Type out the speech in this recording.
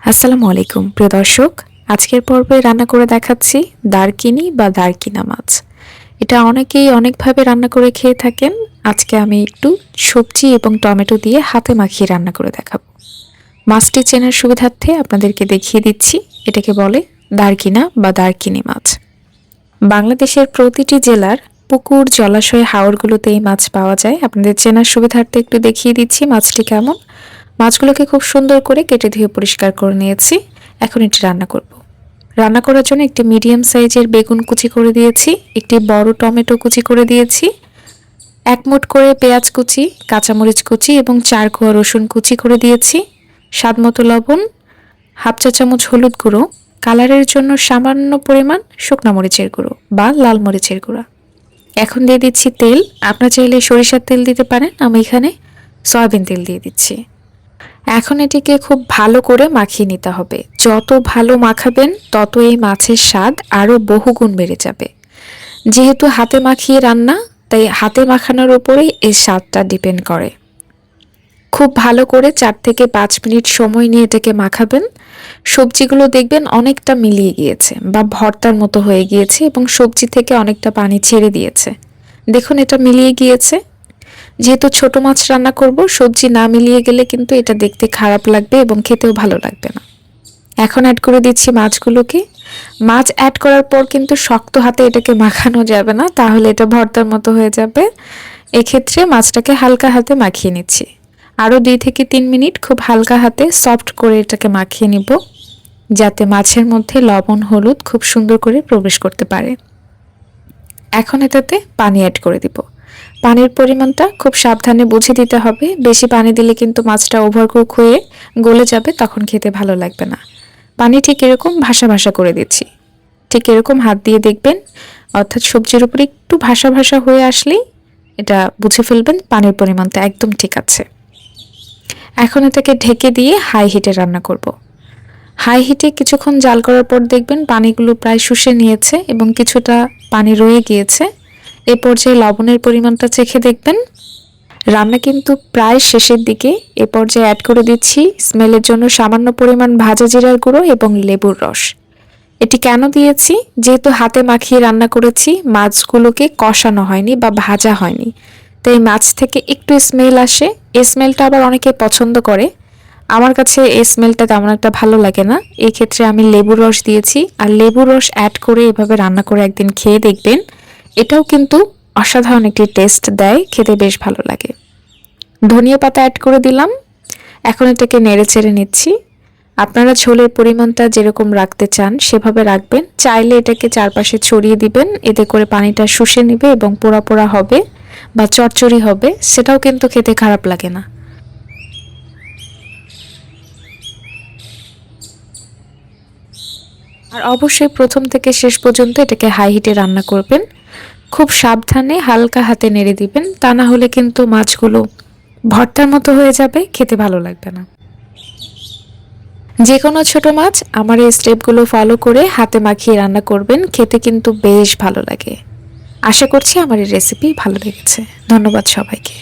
আসসালামু আলাইকুম, প্রিয় দর্শক। আজকের পর্বে রান্না করে দেখাচ্ছি দারকিনি বা দারকিনা মাছ। এটা অনেকেই অনেকভাবে রান্না করে খেয়ে থাকেন। আজকে আমি একটু সবজি এবং টমেটো দিয়ে হাতে মাখিয়ে রান্না করে দেখাবো। মাছটি চেনার সুবিধার্থে আপনাদেরকে দেখিয়ে দিচ্ছি। এটাকে বলে দারকিনা বা দারকিনি মাছ। বাংলাদেশের প্রতিটি জেলার পুকুর, জলাশয়, হাওরগুলোতে এই মাছ পাওয়া যায়। আপনাদের চেনার সুবিধার্থে একটু দেখিয়ে দিচ্ছি মাছটি কেমন। মাছগুলোকে খুব সুন্দর করে কেটে ধুয়ে পরিষ্কার করে নিয়েছি। এখন এটি রান্না করব। রান্না করার জন্য একটি মিডিয়াম সাইজের বেগুন কুচি করে দিয়েছি, একটি বড় টমেটো কুচি করে দিয়েছি, এক মুঠ করে পেঁয়াজ কুচি, কাঁচামরিচ কুচি এবং চার কোয়া রসুন কুচি করে দিয়েছি, স্বাদ মতো লবণ, হাফ চা চামচ হলুদ গুঁড়ো, কালারের জন্য সামান্য পরিমাণ শুকনা মরিচের গুঁড়ো বা লাল মরিচের গুঁড়া। এখন দিয়ে দিচ্ছি তেল। আপনার চাইলে সরিষার তেল দিতে পারেন, আমি এখানে সয়াবিন তেল দিয়ে দিচ্ছি। এখন এটিকে খুব ভালো করে মাখিয়ে নিতে হবে। যত ভালো মাখাবেন, তত এই মাছের স্বাদ আরও বহুগুণ বেড়ে যাবে। যেহেতু হাতে মাখিয়ে রান্না, তাই হাতে মাখানোর উপরেই এর স্বাদটা ডিপেন্ড করে। খুব ভালো করে চার থেকে পাঁচ মিনিট সময় নিয়ে এটাকে মাখাবেন। সবজিগুলো দেখবেন অনেকটা মিলিয়ে গিয়েছে বা ভর্তার মতো হয়ে গিয়েছে এবং সবজি থেকে অনেকটা পানি ছেড়ে দিয়েছে। দেখুন, এটা মিলিয়ে গিয়েছে। যেহেতু ছোট মাছ রান্না করব, সবজি না মিলিয়ে গেলে কিন্তু এটা দেখতে খারাপ লাগবে এবং খেতেও ভালো লাগবে না। এখন অ্যাড করে দিচ্ছি মাছগুলোকে। মাছ অ্যাড করার পর কিন্তু শক্ত হাতে এটাকে মাখানো যাবে না, তাহলে এটা ভর্তার মতো হয়ে যাবে। এক্ষেত্রে মাছটাকে হালকা হাতে মাখিয়ে নিচ্ছি। আরও দুই থেকে তিন মিনিট খুব হালকা হাতে সফট করে এটাকে মাখিয়ে নিব, যাতে মাছের মধ্যে লবণ, হলুদ খুব সুন্দর করে প্রবেশ করতে পারে। এখন এটাতে পানি অ্যাড করে দিব। পানির পরিমাণটা খুব সাবধানে বুঝে দিতে হবে। বেশি পানি দিলে কিন্তু মাছটা ওভারকুক হয়ে গলে যাবে, তখন খেতে ভালো লাগবে না। পানি ঠিক এরকম ভাসা ভাসা করে দিচ্ছি। ঠিক এরকম হাত দিয়ে দেখবেন, অর্থাৎ সবজির উপরে একটু ভাসা ভাসা হয়ে আসলেই এটা বুঝে ফেলবেন পানির পরিমাণটা একদম ঠিক আছে। এখন এটাকে ঢেকে দিয়ে হাই হিটে রান্না করব। হাই হিটে কিছুক্ষণ জাল করার পর দেখবেন পানিগুলো প্রায় শুষে নিয়েছে এবং কিছুটা পানি রয়ে গিয়েছে। এ পর্যায়ে লবণের পরিমাণটা চেখে দেখবেন। রান্না কিন্তু প্রায় শেষের দিকে। এ পর্যায়ে অ্যাড করে দিচ্ছি স্মেলের জন্য সামান্য পরিমাণ ভাজা জিরার গুঁড়ো এবং লেবুর রস। এটি কেন দিয়েছি? যেহেতু হাতে মাখিয়ে রান্না করেছি, মাছগুলোকে কষানো হয়নি বা ভাজা হয়নি। তাই মাছ থেকে একটু স্মেল আসে। এই স্মেলটা আবার অনেকে পছন্দ করে। আমার কাছে এই স্মেলটা তেমন একটা ভালো লাগে না। এই ক্ষেত্রে আমি লেবুর রস দিয়েছি। আর লেবুর রস অ্যাড করে এভাবে রান্না করে একদিন খেয়ে দেখবেন। এটাও কিন্তু অসাধারণ একটি টেস্ট দেয়, খেতে বেশ ভালো লাগে। ধনিয়া পাতা অ্যাড করে দিলাম। এখন এটাকে নেড়ে চেড়ে নিচ্ছি। আপনারা ঝোলের পরিমাণটা যেরকম রাখতে চান সেভাবে রাখবেন। চাইলে এটাকে চারপাশে ছড়িয়ে দিবেন। এতে করে পানিটা শুষে নেবে এবং পোড়া পোড়া হবে বা চটচড়ি হবে। সেটাও কিন্তু খেতে খারাপ লাগে না। আর অবশ্যই প্রথম থেকে শেষ পর্যন্ত এটাকে হাই হিটে রান্না করবেন। খুব সাবধানে হালকা হাতে নেড়ে দিবেন। তা না হলে কিন্তু মাছগুলো ভর্তার মতো হয়ে যাবে, খেতে ভালো লাগবে না। যে কোনো ছোটো মাছ আমার এই স্টেপগুলো ফলো করে হাতে মাখিয়ে রান্না করবেন, খেতে কিন্তু বেশ ভালো লাগে। আশা করছি আমার এই রেসিপি ভালো লেগেছে। ধন্যবাদ সবাইকে।